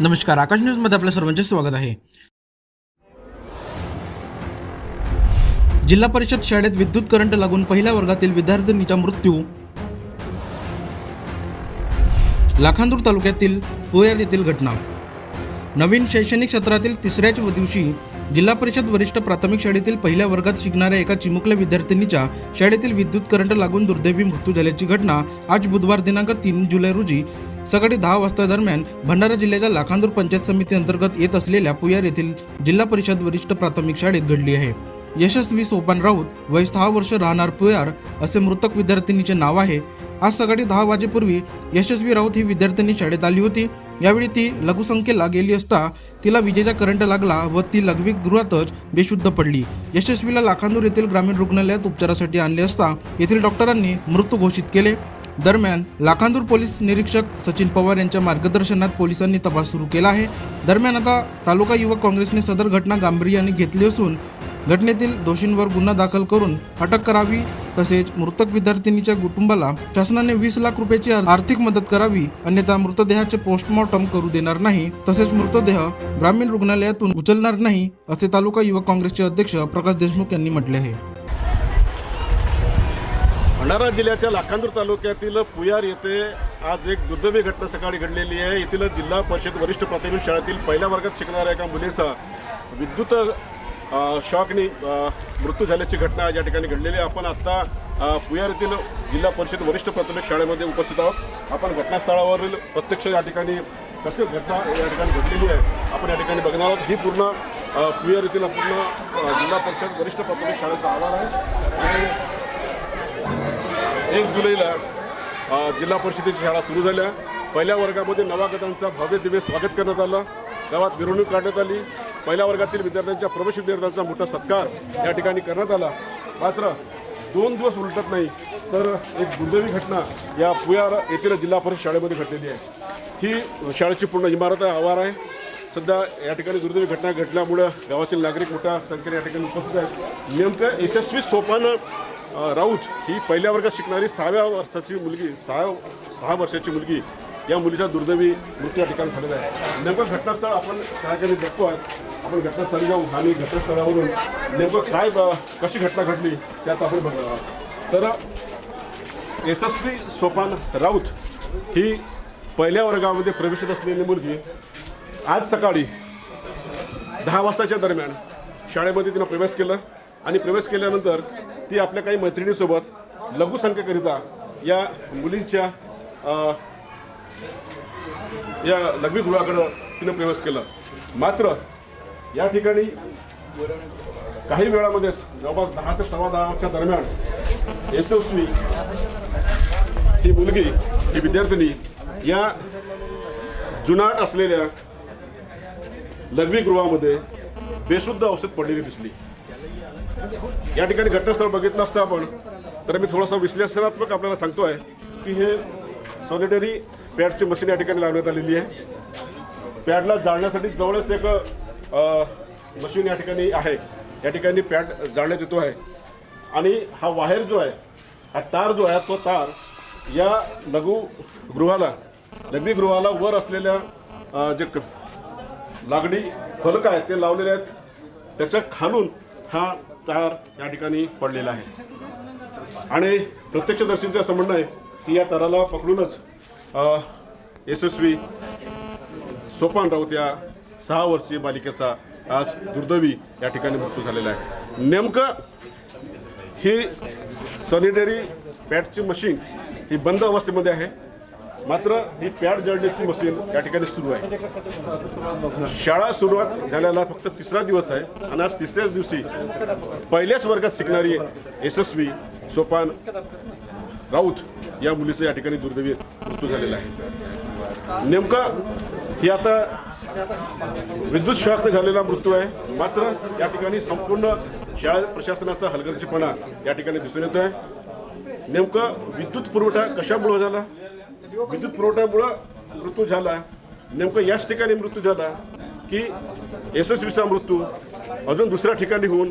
नमस्कार आकाश न्यूजमध्ये आपल्या सर्वांचे स्वागत आहे. जिल्हा परिषद शाळेत विद्युत करंट लागून पहिल्या वर्गातील विद्यार्थिनीचा मृत्यू. लाखांदूर तालुक्यातील पोयर येथील घटना. नवीन शैक्षणिक सत्रातील तिसऱ्याच दिवशी जिल्हा परिषद वरिष्ठ प्राथमिक शाळेतील पहिल्या वर्गात शिकणाऱ्या एका चिमुकल्या विद्यार्थिनीच्या शाळेतील विद्युत करंट लागून दुर्दैवी मृत्यू झाल्याची घटना आज बुधवार दिनांक तीन जुलै रोजी सकाळी दहा वाजता दरम्यान भंडारा जिल्ह्याच्या लाखांदूर पंचायत समिती अंतर्गत येत असलेल्या पुयार येथील जिल्हा परिषद वरिष्ठ प्राथमिक शाळेत घडली आहे. यशस्वी सोपान राऊत वय सहा वर्ष राहणार पुयार असे मृतक विद्यार्थिनीचे नाव आहे. आज सकाळी दहा वाजेपूर्वी यशस्वी राऊत ही विद्यार्थिनी शाळेत आली होती. यावेळी ती लघुसंख्येला गेली असता तिला विजेचा करंट लागला व ती लघवी गृहातच बेशुद्ध पडली. यशस्वीला लाखांदूर येथील ग्रामीण रुग्णालयात उपचारासाठी आणले असता येथील डॉक्टरांनी मृत्यू घोषित केले. दरम्यान लाखांदूर पोलीस निरीक्षक सचिन पवार यांच्या मार्गदर्शनात पोलिसांनी तपास सुरू केला आहे. दरम्यान आता तालुका युवक काँग्रेसने सदर घटना गांभीर्याने घेतली असून घटनेतील दोषींवर गुन्हा दाखल करून अटक करावी तसेच मृतक विद्यार्थिनीच्या कुटुंबाला शासनाने वीस लाख रुपयाची आर्थिक मदत करावी अन्यथा मृतदेहाचे पोस्टमॉर्टम करू देणार नाही तसेच मृतदेह ग्रामीण रुग्णालयातून उचलणार नाही असे तालुका युवक काँग्रेसचे अध्यक्ष प्रकाश देशमुख यांनी म्हटले आहे. भंडारा जिल्ह्याच्या लाखांदूर तालुक्यातील पुयार येथे आज एक दुर्दैवी घटना सकाळी घडलेली आहे. येथील जिल्हा परिषद वरिष्ठ प्राथमिक शाळेतील पहिल्या वर्गात शिकणाऱ्या एका मुलीचा विद्युत शॉकने मृत्यू झाल्याची घटना या ठिकाणी घडलेली आहे. आपण आत्ता पुयार येथील जिल्हा परिषद वरिष्ठ प्राथमिक शाळेमध्ये उपस्थित आहोत. आपण घटनास्थळावरील प्रत्यक्ष या ठिकाणी कशी घटना या ठिकाणी घडलेली आहे. आपण या ठिकाणी बघणार आहोत. ही पूर्ण पुयार येथील पूर्ण जिल्हा परिषद वरिष्ठ प्राथमिक शाळेचा आवार आहे. आणि एक जुलैला जिल्हा परिषदेची शाळा सुरू झाल्या पहिल्या वर्गामध्ये नवागतांचा भव्य दिव्य स्वागत करण्यात आलं. गावात मिरवणूक काढण्यात आली. पहिल्या वर्गातील विद्यार्थ्यांच्या प्रवेश विद्यार्थ्यांचा मोठा सत्कार या ठिकाणी करण्यात आला. मात्र दोन दिवस उलटत नाही तर एक दुर्दैवी घटना या पुयार येथील जिल्हा परिषद शाळेमध्ये घडलेली आहे. ही शाळेची पूर्ण इमारत आहे आवार आहे. सध्या या ठिकाणी दुर्दैवी घटना घडल्यामुळं गावातील नागरिक मोठ्या संख्येने या ठिकाणी उपस्थित आहेत. नेमकं यशस्वी सोपान राऊत ही पहिल्या वर्गात शिकणारी सहाव्या वर्षाची मुलगी सहा सहा वर्षाची मुलगी या मुलीचा दुर्दैवी मृत्यू या ठिकाणी झालेला आहे. नेमकं घटनास्थळ आपण त्या बघतो आहे आपण घटनास्थळी जाऊ आणि घटनास्थळावरून नेमकं काय ब- कशी घटना घडली त्यात आपण बघणार आहोत. तर यशस्वी सोपान राऊत ही पहिल्या वर्गामध्ये प्रवेशित असलेली मुलगी आज सकाळी दहा वाजताच्या दरम्यान शाळेमध्ये तिनं प्रवेश केला आणि प्रवेश केल्यानंतर ती आपल्या काही मैत्रिणीसोबत लघुसंख्येकरिता या मुलींच्या या लघवीगृहाकडं तिनं प्रवेश केला. मात्र या ठिकाणी काही वेळामध्येच जवळपास दहा ते सव्वा दहाच्या दरम्यान यशस्वी ही मुलगी ही विद्यार्थिनी या जुनाट असलेल्या लघवीगृहामध्ये बेशुद्ध औषध पडलेली दिसली. या ठिकाणी घटनास्थळ बघितलं असतं आपण तर मी थोडंसं विश्लेषणात्मक आपल्याला सांगतोय की हे सॉलिटरी पॅडची मशीन या ठिकाणी लावण्यात आलेली आहे. पॅडला जाळण्यासाठी जवळच एक मशीन या ठिकाणी आहे. या ठिकाणी पॅड जाळण्यात येतो आहे. आणि हा वायर जो आहे हा तार जो आहे तो तार या लघु गृहाला वर असलेल्या जे लागडी फलक आहेत ते लावलेले आहेत. त्याच्या खालून हा तार या ठिकाणी पडलेला आहे. आणि प्रत्यक्षदर्शींचं असं म्हणणं आहे की या ताराला पकडूनच यशस्वी सोपान राऊत या सहा वर्षीय बालिकेचा आज दुर्दैवी या ठिकाणी मृत्यू झालेला आहे. नेमकं ही सॅनिटरी पॅडची मशीन ही बंद अवस्थेमध्ये आहे. मात्र ही पॅड जळण्याची मशीन या ठिकाणी सुरू आहे. शाळा सुरुवात झाल्याला फक्त तिसरा दिवस आहे आणि आज तिसऱ्याच दिवशी पहिल्याच वर्गात शिकणारी यशस्वी सोपान राऊत या मुलीचं या ठिकाणी दुर्दैवी मृत्यू झालेला आहे. नेमकं ही आता विद्युत शॉकने झालेला मृत्यू आहे. मात्र या ठिकाणी संपूर्ण शाळा प्रशासनाचा हलगर्जीपणा या ठिकाणी दिसून येतो आहे नेमकं विद्युत पुरवठा कशामुळं झाला? विद्युत पुरवठ्यामुळं मृत्यू झाला. नेमकं याच ठिकाणी मृत्यू झाला की यशस्वीचा मृत्यू अजून दुसऱ्या ठिकाणी होऊन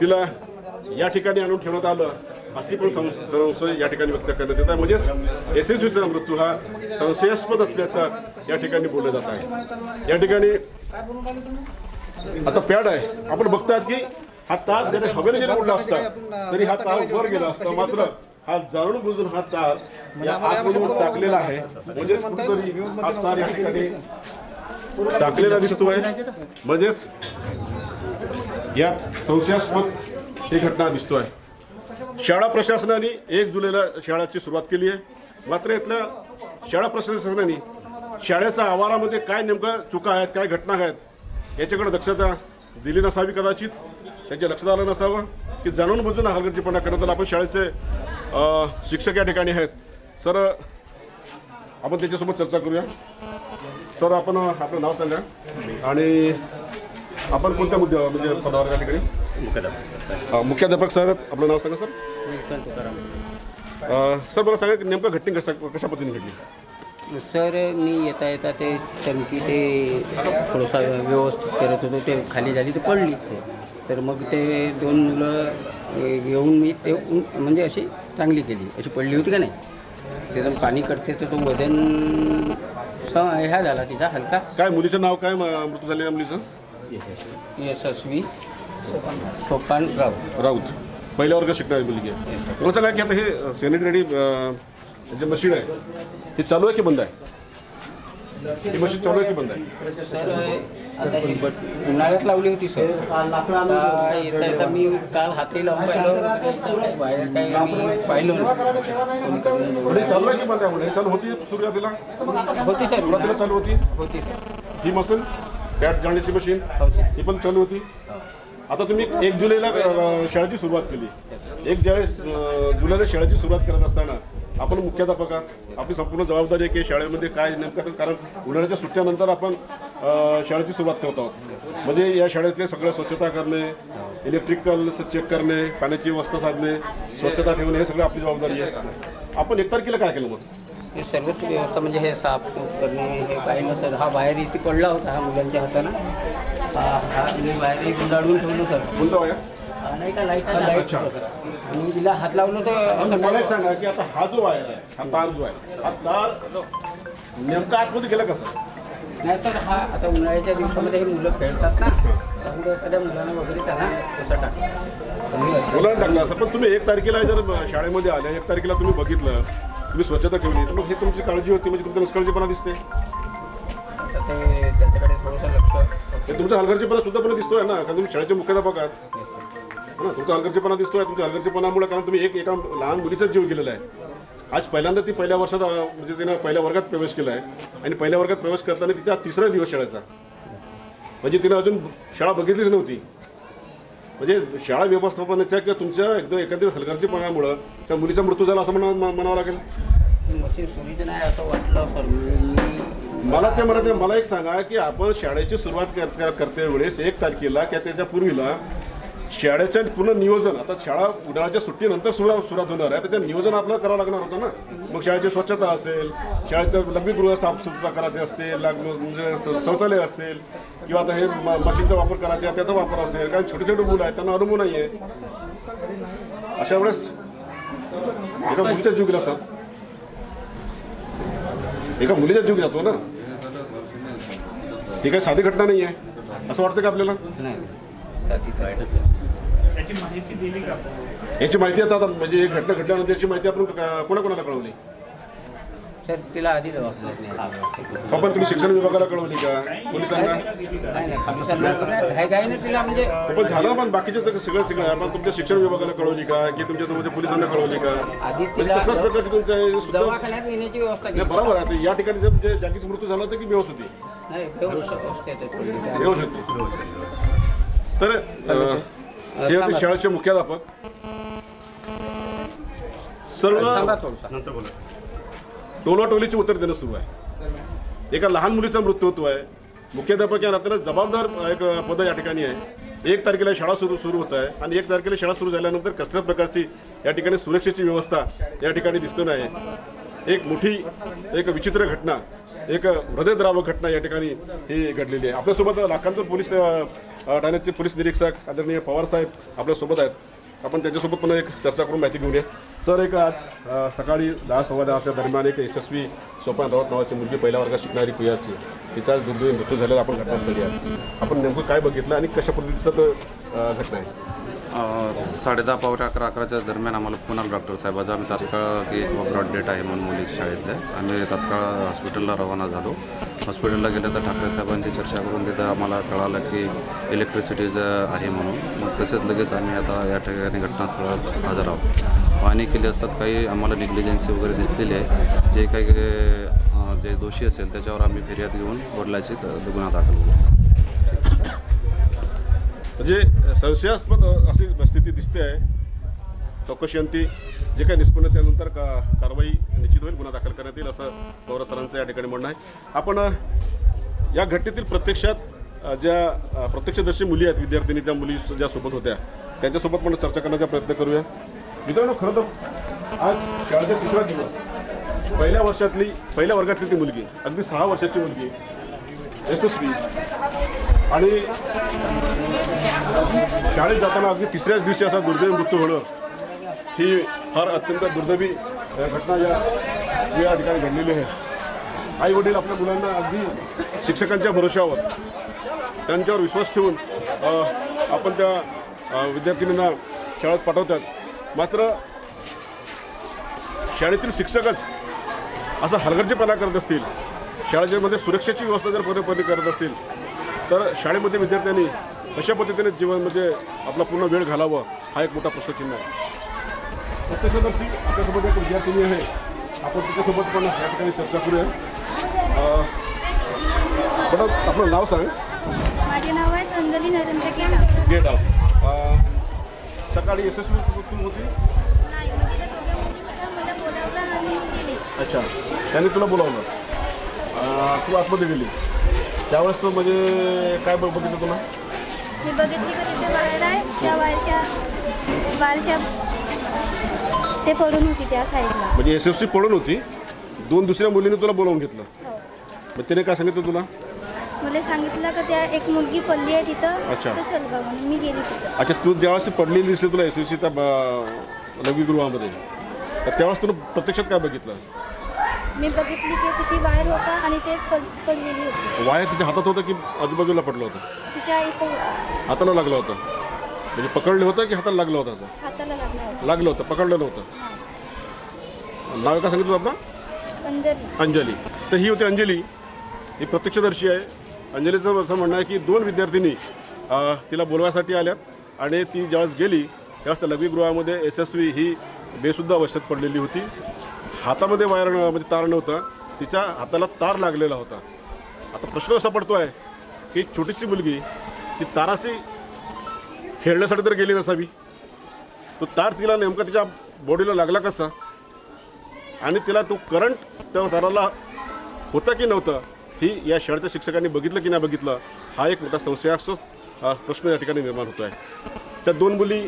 तिला या ठिकाणी आणून ठेवण्यात आलं. अशी पण संस- संशय या ठिकाणी व्यक्त करण्यात येत आहे. म्हणजेच यशस्वीचा मृत्यू हा संशयास्पद असल्याचा या ठिकाणी बोललं जात आहे. या ठिकाणी आता पॅड आहे. आपण बघतात की हा तार जरी हवेने जरी उडला असता तरी हा तार वर गेला असता मात्र हा जाणून बुजून हा तार या आतमधून टाकलेला आहे. म्हणजेच कुठेतरी हा तार या ठिकाणी टाकलेला दिसतोय. म्हणजेच यात संशयास्पद ही घटना दिसतोय. शाळा प्रशासनाने एक जुलैला शाळाची सुरुवात केली आहे. मात्र इथल्या शाळा प्रशासनाने शाळेच्या आवारामध्ये काय नेमकं चुका आहेत काय घटना आहेत याच्याकडे दक्षता दिली नसावी कदाचित त्यांच्या लक्षात आलं नसावं की जाणून बुजून हलगर्जीपणा करण्यात आला. आपण शाळेचे शिक्षक या ठिकाणी आहेत. सर आपण त्याच्यासोबत चर्चा करूया. सर आपण आपलं नाव सांगा. आणि आपण कोणत्या मुद्द्यावर म्हणजे पदावर त्या ठिकाणी? अ, मुख्याध्यापक सर आपलं नाव सांगा सर. अ, सर मला सांगा की नेमकं घटना कशा कशा पद्धतीने घडली? सर मी येता येता ते टंकी ते थोडंसं व्यवस्थित करत होतो ते खाली झाली तर पडली. तर मग ते दोन मुलं घेऊन मी ते उं- म्हणजे अशी चांगली केली. अशी पडली होती का नाही? त्याचं पाणी कटते तर तो वजन स ह्या झाला तिचा हलका. काय मुलीचं नाव काय म- मृत्यू झालेल्या मुलीचं? यशस्वी. सोपान राऊत. पहिल्या वर्गात शिकणारी मुलगी आहे. मला सांगा की आता हे सॅनिटरी जे मशीन आहे हे चालू आहे की बंद आहे? ही मशीन चालू आहे की बंद आहे? सर आता ही बट उन्हाळ्यात लावली होती सर. आता येता येता मी काल हातही लावून पाहिलं. बाहेर काही मी पाहिलं नाही. पण हे चालू आहे की बंद आहे? हे चालू होती सुरुवातीला? होती सर. सुरुवातीला चालू होती? होती सर. ही मशीन पॅट जाण्याची मशीन हो सर. ही पण चालू होती? आता तुम्ही एक जुलैला शाळेची सुरुवात केली. एक ज्यावेळेस जुलैला शाळेची सुरुवात करत असताना आपण मुख्याध्यापक आपली संपूर्ण जबाबदारी आहे की शाळेमध्ये काय नेमकं कारण उन्हाळ्याच्या सुट्ट्यानंतर आपण शाळेची सुरुवात करत आहोत. म्हणजे या शाळेतले सगळं स्वच्छता करणे इलेक्ट्रिकल चेक करणे पाण्याची व्यवस्था साधणे स्वच्छता ठेवणे हे सगळं आपली जबाबदारी आहे. आपण एक तारखेला काय केलं मग? हे सर्वच व्यवस्था म्हणजे हे साफ करणे हे काही नसतं. हा बाहेर इथे पडला होता हा मुलांच्या हातानं. मी बाहेर एक गुंडाळून ठेवलो सर. कोणता वया नाही का लाइट लाइट आणि तिला हात लावलो तर मला एक सांगा की आता हा जो वायर आहे हा तार जो आहे हा तार नेमका आतमध्ये गेला कसा नाही तर हा आता उन्हाळ्याच्या दिवसामध्ये हे मुलं खेळतात ना त्यामुळे एखाद्या मुलानं वगैरे त्यांना तसं टाकलं मुलांना टाकला असं पण तुम्ही एक तारखेला जर शाळेमध्ये आल्या एक तारखेला तुम्ही बघितलं तुम्ही स्वच्छता ठेवली तर मग हे तुमची काळजी होती म्हणजे तुमचं निष्काळजीपणा दिसते आता ते त्याच्याकडे थोडंसं ते हे हलगर्जीपणा सुद्धा पण दिसतोय ना? कारण तुम्ही शाळेचे मुख्याध्यापक आहात ना तुमचा हलगर्जीपणा दिसतोय तुमच्या हलगर्जीपणामुळे कारण तुम्ही एक एका लहान मुलीचा जीव गेलेला आहे. आज पहिल्यांदा ती पहिल्या वर्षात म्हणजे तिनं पहिल्या वर्गात प्रवेश केला आहे आणि पहिल्या वर्गात प्रवेश करताना तिचा तिसरा दिवस शाळेचा. म्हणजे तिनं अजून शाळा बघितलीच नव्हती. म्हणजे शाळा व्यवस्थापनाच्या किंवा तुमच्या एकदम एखाद्या हलगर्जीपणामुळं त्या मुलीचा मृत्यू झाला असं म्हणा म्हणावं लागेल. असं वाटलं मला ते म्हणत मला एक सांगा की आपण शाळेची सुरुवात कर- करते वेळेस एक तारखेला किंवा त्याच्या पूर्वीला शाळेच्या पूर्ण नियोजन आता शाळा उन्हाळ्याच्या सुट्टीनंतर सुरुवात सुरुवात होणार आहे तर ते नियोजन आपल्याला करावं लागणार होतं ना? मग शाळेची स्वच्छता असेल शाळेचं लंबीगृह साफ सुथरा करायचे असतील म्हणजे शौचालय असतील किंवा आता हे मशीनचा वापर करायचा त्याचा वापर असेल कारण छोटे छोटे मुलं आहेत त्यांना अनुभव नाही आहे अशा वेळेस एका मुलीचा जुगला सर. एका मुलीचा जीव जातो ना. ही काही साधी घटना नाही आहे असं वाटतं का आपल्याला? नाही साधी तर- याची माहिती आता आता म्हणजे एक घटना घडल्यानंतर याची माहिती आपण का- कोणाकोणाला कळवली? सर तिला आधी तुम्ही शिक्षण विभागाला कळवली का? पोलिसांना? नाही तिला म्हणजे पण झालं पण बाकीचे सगळं सगळं आपण तुमच्या शिक्षण विभागाला कळवली का? की तुमच्या तुमच्या पोलिसांना कळवली का? आधी म्हणजे तिला तशाच प्रकारची तुमच्या हे सुद्धा दवाखान्यात नेण्याची व्यवस्था नाही, केली. बरोबर आहे. आता या ठिकाणी जर जे जागीच मृत्यू झाला होता की बेहोश होती? नाही. बेहोश होती. तर अं, हे होते शाळेचे मुख्याध्यापक. सर्व सांगा थोडंसं. टोलाटोलीची उत्तर देणं सुरू आहे. एका लहान मुलीचा मृत्यू होतो आहे. मुख्याध्यापक या नात्यानं जबाबदार एक पद या ठिकाणी आहे. एक तारखेला शाळा सुरू सुरू होत आहे आणि एक तारखेला शाळा सुरू झाल्यानंतर कसल्याच प्रकारची या ठिकाणी सुरक्षेची व्यवस्था या ठिकाणी दिसतो नाही. एक मोठी एक विचित्र घटना एक हृदयद्रावक घटना या ठिकाणी ही घडलेली आहे. आपल्यासोबत लाखांचं पोलीस ठाण्याचे पोलीस निरीक्षक आदरणीय पवार साहेब आपल्यासोबत आहेत. आपण त्याच्यासोबत पण एक चर्चा करून माहिती घेऊया सर एक आज सकाळी दहा सव्वा दहाच्या दरम्यान एक यशस्वी सोपान रावत नावाची मुलगी पहिल्या वर्गात शिकणारी पुयाची तिचा आज दुर्दैवी मृत्यू झालेला आपण घटनास्थळी आहे आपण नेमकं काय बघितलं आणि कशा पद्धतीचं घटना आहे? साडेदहा पावणे अकरा अकराच्या दरम्यान आम्हाला पुन्हा डॉक्टर साहेबाचा आम्ही तात्काळ की ब्रॉड डेट आहे म्हणून मुलीच्या शाळेतल्या आम्ही तात्काळ हॉस्पिटलला रवाना झालो. हॉस्पिटलला गेलं तर ठाकरे साहेबांची चर्चा करून तिथं आम्हाला कळालं की इलेक्ट्रिसिटीज आहे म्हणून. मग तसेच लगेच आम्ही आता या ठिकाणी घटनास्थळात हजर आहोत. पाहणी केली असतात काही आम्हाला निग्लिजन्सी वगैरे दिसलेली आहे. जे काही जे दोषी असेल त्याच्यावर आम्ही फिर्याद घेऊन वडिलाची गुन्हा दाखल करू. म्हणजे संशयास्पद अशी स्थिती दिसते आहे. चौकशीअंती जे काही निष्पन्न त्यानंतर का कारवाई निश्चित होईल गुन्हा दाखल करण्यात येईल असं पवार सरांचं या ठिकाणी म्हणणं आहे. आपण या घटनेतील प्रत्यक्षात ज्या प्रत्यक्षदर्शी मुली आहेत विद्यार्थिनी त्या मुली ज्या सोबत होत्या त्यांच्यासोबत पण चर्चा करण्याचा प्रयत्न करूया. मित्रांनो खरं तर आज शाळेचा तिसरा दिवस. पहिल्या वर्षातली पहिल्या वर्गातली ती मुलगी अगदी सहा वर्षाची मुलगी यशस्वी. आणि शाळेत जाताना अगदी तिसऱ्याच दिवशी असा दुर्दैवी मृत्यू होणं ही फार अत्यंत दुर्दैवी घटना या या ठिकाणी घडलेली आहे. आई वडील आपल्या मुलांना अगदी शिक्षकांच्या भरोश्यावर त्यांच्यावर विश्वास ठेवून आपण त्या विद्यार्थिनींना शाळेत पाठवतात. मात्र शाळेतील शिक्षकच असा हलगर्जीपणा करत असतील शाळेमध्ये सुरक्षेची व्यवस्था जर पूर्णपणे करत असतील तर शाळेमध्ये विद्यार्थ्यांनी कशा पद्धतीने जीवनमध्ये आपला पूर्ण वेळ घालावा हा एक मोठा प्रश्नचिन्ह आहे. प्रत्यक्षदर्शी आपल्यासोबत एक विद्यार्थिनी आहे. आपण तिच्यासोबत पण या ठिकाणी चर्चा करूया. आपलं नाव सांग. माझे नाव आहे अंजली नरेंद्र आउट सकाळी यशस्वी तू होती नाही म्हणजे अच्छा. त्यांनी तुला बोलावलं? तू आतमध्ये गेली. त्यावेळेस तो म्हणजे काय बघ- बघितलं तुला? मी बघितली का तिथे वायर आहे? त्या वायरच्या वायरच्या ते पडून होती त्या साईडला. म्हणजे एस एफ सी पडून होती. दोन दुसऱ्या मुलीने तुला बोलावून घेतलं. हो. मग तिने काय सांगितलं तुला? मला सांगितलं का त्या एक मुलगी पडली आहे तिथं. अच्छा. तर चल बा म्हणून मी गेली तिथं. अच्छा तू ज्यावेळेस ती पडलेली दिसली तुला एस त्या ब- लघुगृहामध्ये तर त्यावेळेस तुला प्रत्यक्षात काय बघितलं? मी बघितली की तिची वायर होता आणि ते पड पडलेली होती. वायर तिच्या हातात होतं की आजूबाजूला पडलं होतं? तिच्या इथं होता. हाताला लागलं होतं. म्हणजे पकडलं होतं की हाताला लागलं होतं असं? हाताला लागला होता. लागलं होतं पकडलं नव्हतं नाव काय सांगितलं आपलं? अंजली. अंजली. तर ही होती अंजली. ही प्रत्यक्षदर्शी आहे. अंजलीचं असं म्हणणं आहे की दोन विद्यार्थिनी तिला बोलवायसाठी आल्यात आणि ती ज्यावेळेस गेली त्यावेळेस त्या लघवीगृहामध्ये यशस्वी ही बेसुद्धा अवस्थेत पडलेली होती. हातामध्ये वायर म्हणजे तार नव्हता तिच्या हाताला तार लागलेला होता. आता प्रश्न असा पडतो आहे की छोटीशी मुलगी ती ताराशी खेळण्यासाठी तर गेली नसावी. तो तार तिला नेमका तिच्या बॉडीला लागला कसा? आणि तिला तो करंट त्या ताराला होता की नव्हतं? ही या शाळेच्या शिक्षकांनी बघितलं की नाही बघितलं हा एक मोठा संशयास्पद प्रश्न या ठिकाणी निर्माण होतो आहे त्या दोन मुली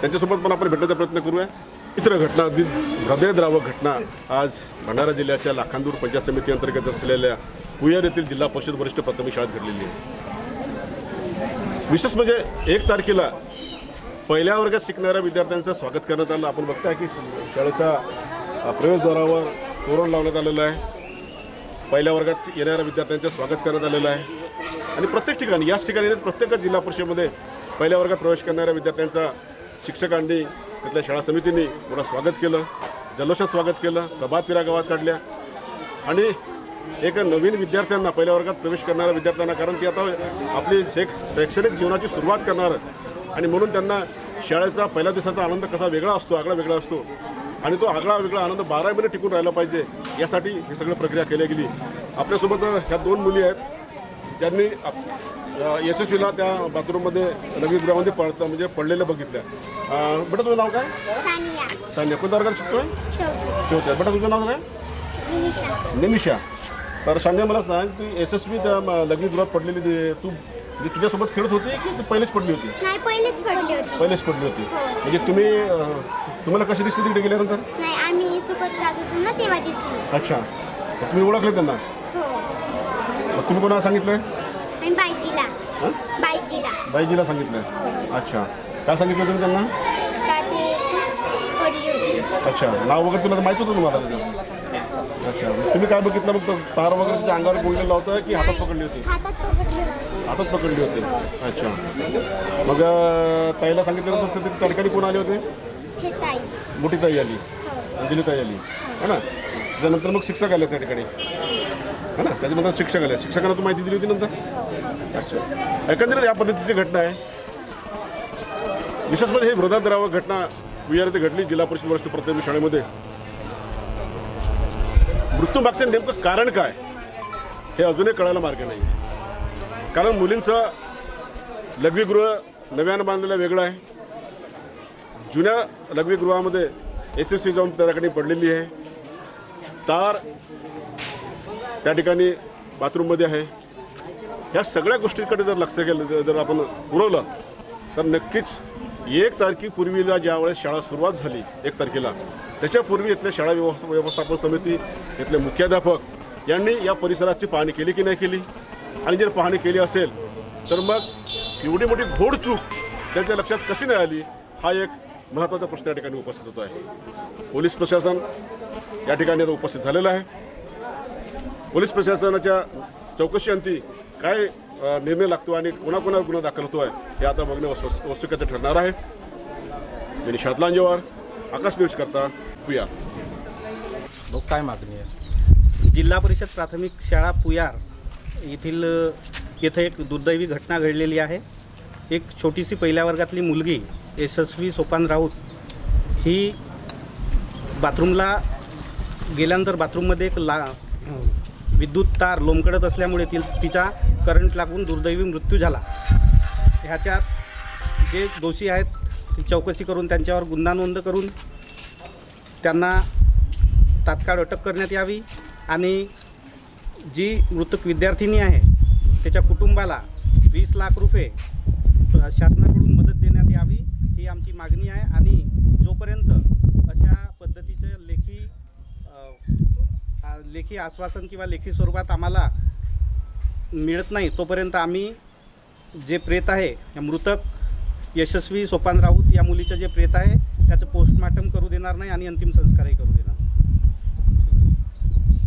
त्यांच्यासोबत पण आपण भेटण्याचा प्रयत्न करूया. इतर घटना अगदी हृदयद्रावक घटना आज भंडारा जिल्ह्याच्या लाखांदूर पंचायत समिती अंतर्गत असलेल्या पुयर येथील जिल्हा परिषद वरिष्ठ प्राथमिक शाळेत घडलेली आहे. विशेष म्हणजे एक तारखेला पहिल्या वर्गात शिकणाऱ्या विद्यार्थ्यांचं स्वागत करण्यात आलं. आपण बघताय की शाळेच्या प्रवेशद्वारावर तोरण लावण्यात आलेलं आहे. पहिल्या वर्गात येणाऱ्या विद्यार्थ्यांचं स्वागत करण्यात आलेलं आहे. आणि प्रत्येक ठिकाणी याच ठिकाणी प्रत्येक जिल्हा परिषदेमध्ये पहिल्या वर्गात प्रवेश करणाऱ्या विद्यार्थ्यांचा शिक्षकांनी तिथल्या शाळा समितींनी मोठं स्वागत केलं जल्लोषात स्वागत केलं प्रभात फेऱ्या गावात काढल्या. आणि एक नवीन विद्यार्थ्यांना पहिल्या वर्गात प्रवेश करणाऱ्या विद्यार्थ्यांना कारण की आता आपली शैक शैक्षणिक जीवनाची सुरुवात करणार आणि म्हणून त्यांना शाळेचा पहिल्या दिवसाचा आनंद कसा वेगळा असतो आगळा वेगळा असतो आणि तो आगळा वेगळा आनंद बारा महिने टिकून राहिला पाहिजे यासाठी ही सगळी प्रक्रिया केली गेली. आपल्यासोबत ह्या दोन मुली आहेत ज्यांनी यशस्वीला त्या बाथरूममध्ये लघुगृहामध्ये पडतं म्हणजे पडलेलं बघितलं. बेटा तुझं नाव काय? सानिया. कोणत्या वर्गात शिकतोय? शेवत्या बेटा तुझं नाव काय? निमिषा. तर सान्या मला सांग तू यशस्वी त्या लघुगृहात पडलेली तू म्हणजे तुझ्यासोबत खेळत होती की ती पहिलेच पडली होती? नाही पहिलेच पडली होती. पहिलेच पडली होती. म्हणजे तुम्ही अं, तुम्हाला कशी दिसली तिकडे गेल्यानंतर? नाही आम्ही सुकत जात होतो ना तेव्हा दिसली. अच्छा. तुम्ही ओळखले त्यांना? हो. मग तुम्ही कोणाला सांगितलं आणि बायजीला. हां? बायजीला. बाईजीला सांगितलं अच्छा. काय सांगितलं तुम्ही त्यांना? का ते पडली होती. अच्छा. नाव वगैरे तुला तर माहीत होतं तुम्हाला अच्छा. मग तुम्ही काय बघितलं? मग तार वगैरे तुझ्या अंगावर बोललेलं होतं की हातात पकडली होती? हातात पकडली होती. हातात पकडली होती. अच्छा. मग ताईला सांगितल्यानंतर तिथे त्या ठिकाणी कोण आले होते? हे मोठी ताई आली. अंजली ताई आली. है ना? त्याच्यानंतर मग शिक्षक आले त्या ठिकाणी है ना? त्याच्यानंतर शिक्षक आले. शिक्षकांना तू माहिती दिली होती नंतर? अच्छा. एकंदरीत या पद्धतीची घटना आहे. विशेष म्हणजे हे वृद्धांतरावर घटना विहार इथे घडली. जिल्हा परिषद वरिष्ठ प्राथमिक शाळेमध्ये. मृत्यूमागचं नेमकं कारण काय? हे अजूनही कळायला मार्ग नाही. कारण मुलींचं लघवीगृह नव्यानं बांधलेलं वेगळं आहे. जुन्या लघवीगृहामध्ये एस एस सी जाऊन त्या ठिकाणी पडलेली आहे. तार त्या ठिकाणी बाथरूममध्ये आहे. ह्या सगळ्या गोष्टीकडे जर लक्ष केलं जर आपण पुरवलं तर नक्कीच एक तारखेपूर्वीला ज्यावेळेस शाळा सुरुवात झाली एक तारखेला त्याच्यापूर्वी इथल्या शाळा व्यवस्था व्यवस्थापन समिती इथले मुख्याध्यापक यांनी या परिसराची पाहणी केली की नाही केली? आणि जर पाहणी केली असेल तर मग एवढी मोठी घोडचूक त्यांच्या लक्षात कशी नाही आली हा एक महत्त्वाचा प्रश्न या ठिकाणी उपस्थित होतो आहे. पोलीस प्रशासन या ठिकाणी आता उपस्थित झालेलं आहे. पोलीस प्रशासनाच्या चौकशी अंती काय निर्णय लागतो आणि कोणाकोणावर गुन्हा दाखल होतो आहे हे आता बघणे वस्तु ठरणार आहे. मी निशाद लांजेवार आकाश न्यूज करता पुया मग काय मागणी आहे? जिल्हा परिषद प्राथमिक शाळा पुयार येथील येथे एक दुर्दैवी घटना घडलेली आहे. एक छोटीशी पहिल्या वर्गातली मुलगी यशस्वी सोपान राऊत ही बाथरूमला गेल्यानंतर बाथरूममध्ये एक ला विद्युत तार लोंबकडत असल्यामुळे ती तिचा करंट लागून दुर्दैवी मृत्यू झाला. ह्याच्यात जे दोषी आहेत ती चौकशी करून त्यांच्यावर गुन्हा नोंद करून त्यांना तात्काळ अटक करण्यात यावी आणि जी मृतक विद्यार्थिनी आहे त्याच्या कुटुंबाला वीस लाख रुपये शासनाकडून मदत देण्यात यावी ही आमची मागणी आहे. आणि जोपर्यंत अशा पद्धतीचं लेखी आ- लेखी आश्वासन किंवा लेखी स्वरूपात आम्हाला मिळत नाही तोपर्यंत आम्ही जे प्रेत आहे या मृतक यशस्वी सोपान राऊत या मुलीचं जे प्रेत आहे त्याचं पोस्टमार्टम करू देणार नाही आणि अंतिम संस्कारही करू